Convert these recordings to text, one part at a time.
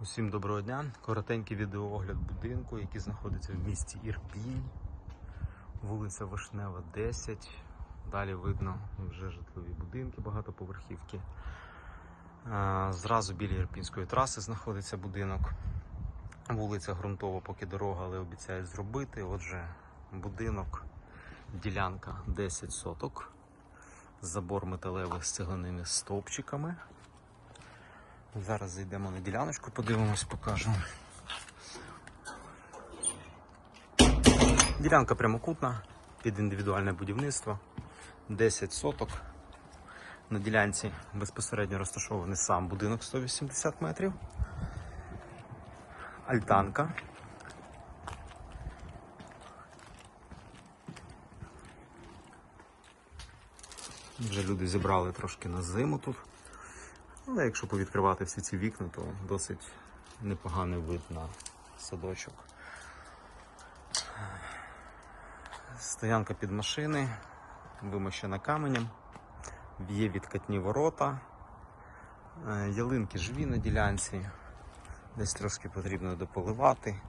Усім доброго дня. Коротенький відеоогляд будинку, який знаходиться в місті Ірпінь, вулиця Вишнева, 10. Далі видно вже житлові будинки, багатоповерхівки. Зразу біля Ірпінської траси знаходиться будинок. Вулиця ґрунтова, поки дорога, але обіцяють зробити. Отже, будинок, ділянка 10 соток. Забор металевий з цегляними стовпчиками. Зараз зайдемо на діляночку, подивимось, покажу. Ділянка прямокутна під індивідуальне будівництво. 10 соток. На ділянці безпосередньо розташований сам будинок 180 метрів. Альтанка. Вже люди зібрали трошки на зиму тут. Але якщо повідкривати всі ці вікна, то досить непоганий вид на садочок. Стоянка під машини, вимощена каменем, є відкатні ворота, Е, ялинки живі на ділянці, десь трошки потрібно дополивати.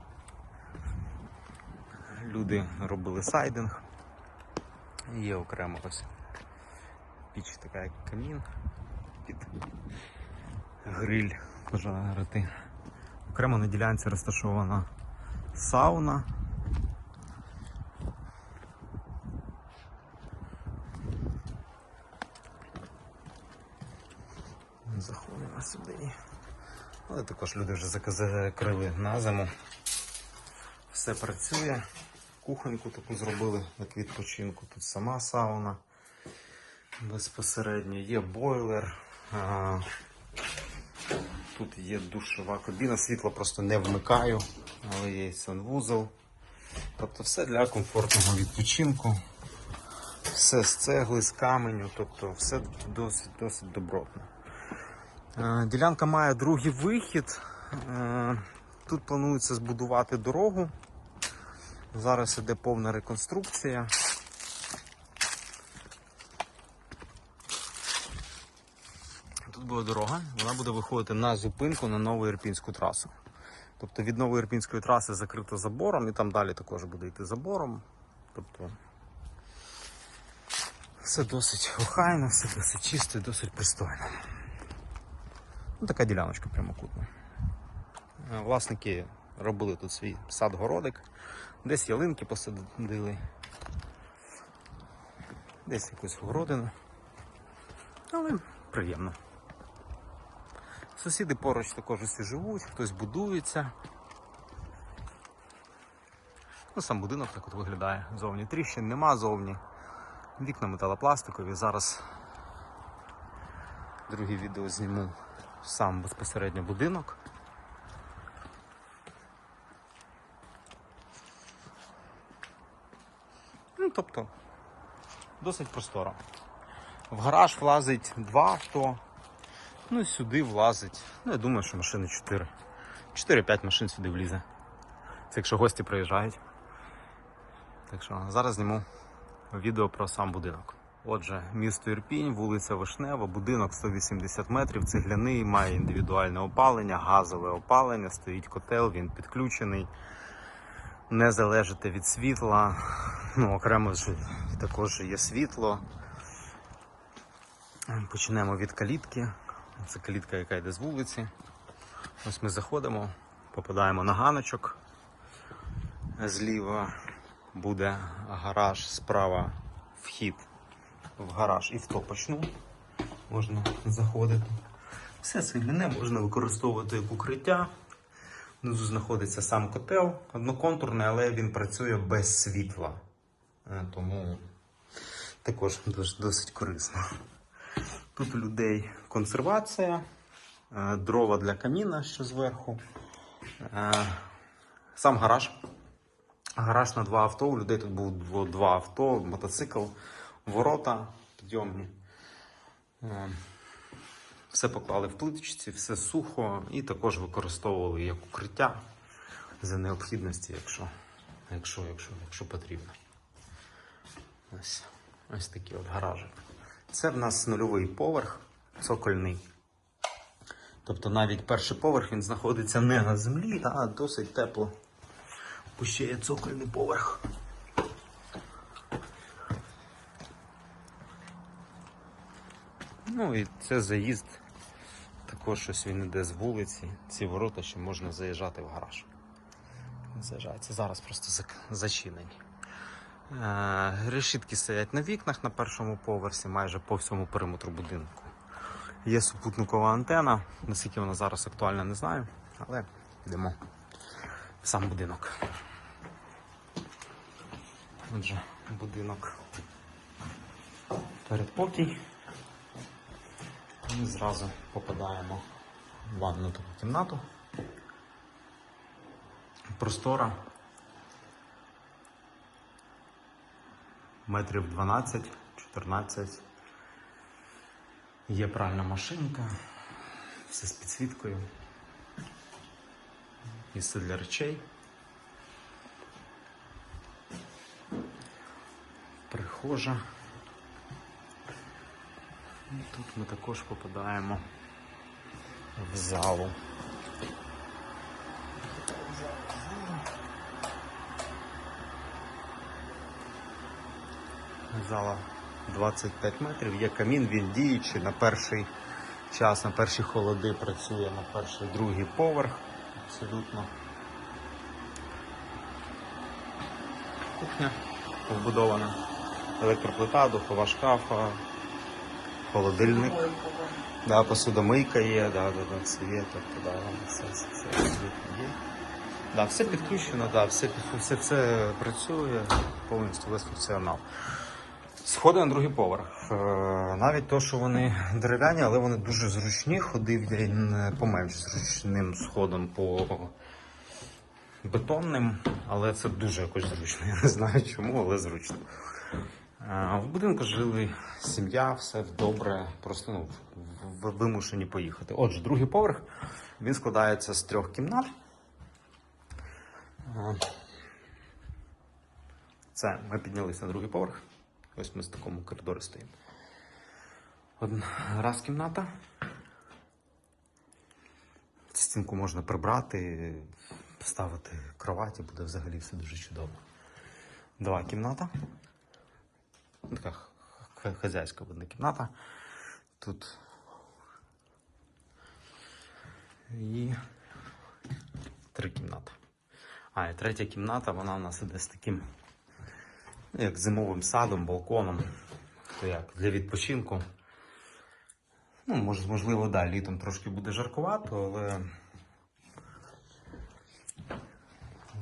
Люди робили сайдинг, є окремо ось піч така як камін під гриль пожарити. Окремо на ділянці розташована сауна. Заходимо сюди. Але також люди вже зак- закрили на зиму. Все працює. Кухоньку таку зробили як відпочинку. Тут сама сауна безпосередньо, є бойлер. Тут є душова кабіна, світло просто не вмикаю, але є санвузол. Тобто все для комфортного відпочинку. Все з цегли, з каменю, тобто все досить досить добротно. Е, Ділянка має другий вихід. Е, Тут планується збудувати дорогу. Зараз іде повна реконструкція. Тут буде дорога, вона буде виходити на зупинку на нову Ірпінську трасу. Тобто від нової Ірпінської траси закрито забором, і там далі також буде йти забором. Тобто все досить охайно, все досить чисто досить пристойно. Ну, така діляночка прямокутна. Е, Власники робили тут свій сад-городик, десь ялинки посадили, десь якусь городину. Але приємно. Сусіди поруч також усі живуть, хтось будується. Ну, сам будинок так от виглядає зовні. Тріщин нема зовні. Вікна металопластикові. Зараз друге відео зніму сам безпосередньо будинок. Ну, тобто, досить просторо. В гараж влазить два авто. Ну і сюди влазить. Ну, я думаю, що машини 4. 4-5 машин сюди влізе. Це якщо гості приїжджають. Так що зараз зніму відео про сам будинок. Отже, місто Ірпінь, вулиця Вишнева, будинок 180 метрів, цегляний, має індивідуальне опалення, газове опалення, стоїть котел, він підключений. Не залежите від світла. Ну, окремо також є світло. Почнемо від калітки. Це калітка, яка йде з вулиці. Ось ми заходимо, попадаємо на ганочок. Зліва буде гараж, справа вхід в гараж і в топочну. Можна заходити. Все цегляне можна використовувати як укриття. Внизу знаходиться сам котел, одноконтурний, але він працює без світла. Е, Тому також досить корисно. Тут у людей консервація, е, дрова для каміна, що зверху. Е, Сам гараж. Гараж на два авто. У людей тут було два авто, мотоцикл, ворота підйомні. Е, Все поклали в плиточці, все сухо і також використовували як укриття за необхідності, якщо, якщо, якщо, якщо потрібно. Ось, ось такий от гаражик. Це в нас нульовий поверх, цокольний. Тобто навіть перший поверх він знаходиться не на землі, а досить тепло. Ще є цокольний поверх. Ну і це заїзд. Також ось він іде з вулиці. Ці ворота ще можна заїжджати в гараж. Заїжджається зараз просто зачинені. Решітки стоять на вікнах на першому поверсі, майже по всьому периметру будинку. Є супутникова антена, наскільки вона зараз актуальна, не знаю, але йдемо в сам будинок. Отже, будинок передпокій. І зразу попадаємо в ванну таку кімнату. Простора. Метрів 12-14. Є пральна машинка, все з підсвіткою. Місце для речей. Прихожа. І тут ми також попадаємо в залу. Зала 25 метрів, є камін, він діючий на перший час, на перші холоди працює на перший, другий поверх. Абсолютно. Кухня вбудована. Електроплита, духова шкафа, холодильник. Да, посудомийка є, да, да, да, все є, тобто, да, все, все, все абсолютно є. Да, все підключено, да, все, все, все працює, повністю весь функціонал. Сходи на другий поверх. Е, Навіть то, що вони дерев'яні, але вони дуже зручні. Ходив я й не по менш зручним сходом по бетонним, але це дуже якось зручно. Я не знаю чому, але зручно. Е, В будинку жили сім'я, все добре, просто ну, вимушені поїхати. Отже, другий поверх він складається з трьох кімнат. Е, Це ми піднялися на другий поверх. Ось ми з такому коридорі стоїмо. Одна раз кімната. Стінку можна прибрати, поставити кровать і буде взагалі все дуже чудово. Два кімната. Така хазяйська видна кімната. Тут. І три кімнати. А, і третя кімната, вона у нас іде з таким як зимовим садом, балконом. То як для відпочинку. Ну, може, можливо, да, літом трошки буде жаркувато, але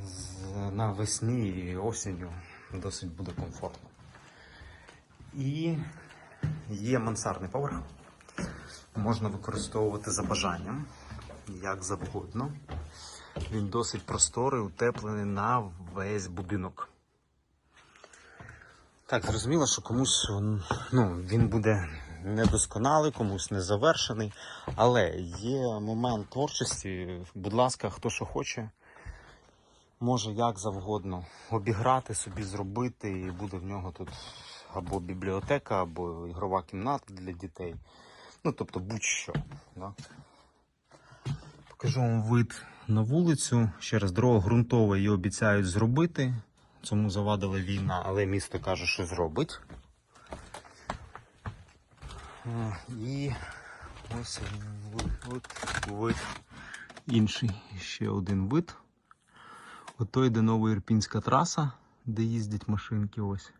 з- навесні і осінню досить буде комфортно. І є мансардний поверх. Можна використовувати за бажанням, як завгодно. Він досить просторий, утеплений на весь будинок. Так, зрозуміло, що комусь ну, він буде недосконалий, комусь незавершений. Але є момент творчості. Будь ласка, хто що хоче, може як завгодно обіграти собі, зробити, і буде в нього тут або бібліотека, або ігрова кімната для дітей. Ну, тобто будь-що. Да? Покажу вам вид на вулицю. Ще раз дорога ґрунтова її обіцяють зробити. Цьому завадила війна, але місто каже, що зробить. Е, І ось вид, вид. інший ще один вид. Ото йде нова Ірпінська траса, де їздять машинки ось.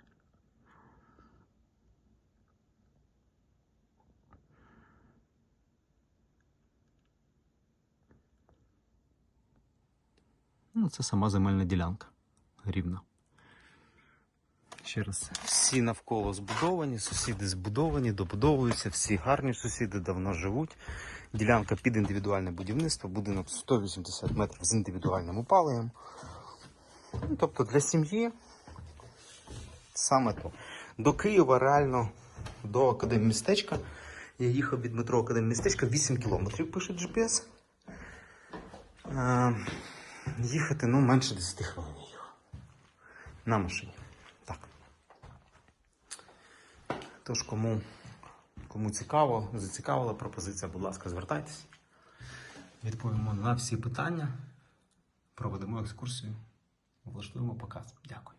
Ну, це сама земельна ділянка. Рівна. Ще раз. Всі навколо збудовані, сусіди збудовані, добудовуються, всі гарні сусіди давно живуть. Ділянка під індивідуальне будівництво, будинок 180 метрів з індивідуальним опаленням. Ну, тобто для сім'ї саме то. До Києва реально до Академмістечка. Я їхав від метро Академмістечка 8 кілометрів, пише GPS. Е, їхати ну, менше 10 хвилин їхав. На машині. Так. Тож, кому, кому цікаво, зацікавила пропозиція, будь ласка, звертайтесь. відповімо на всі питання, проведемо екскурсію, влаштуємо показ. Дякую.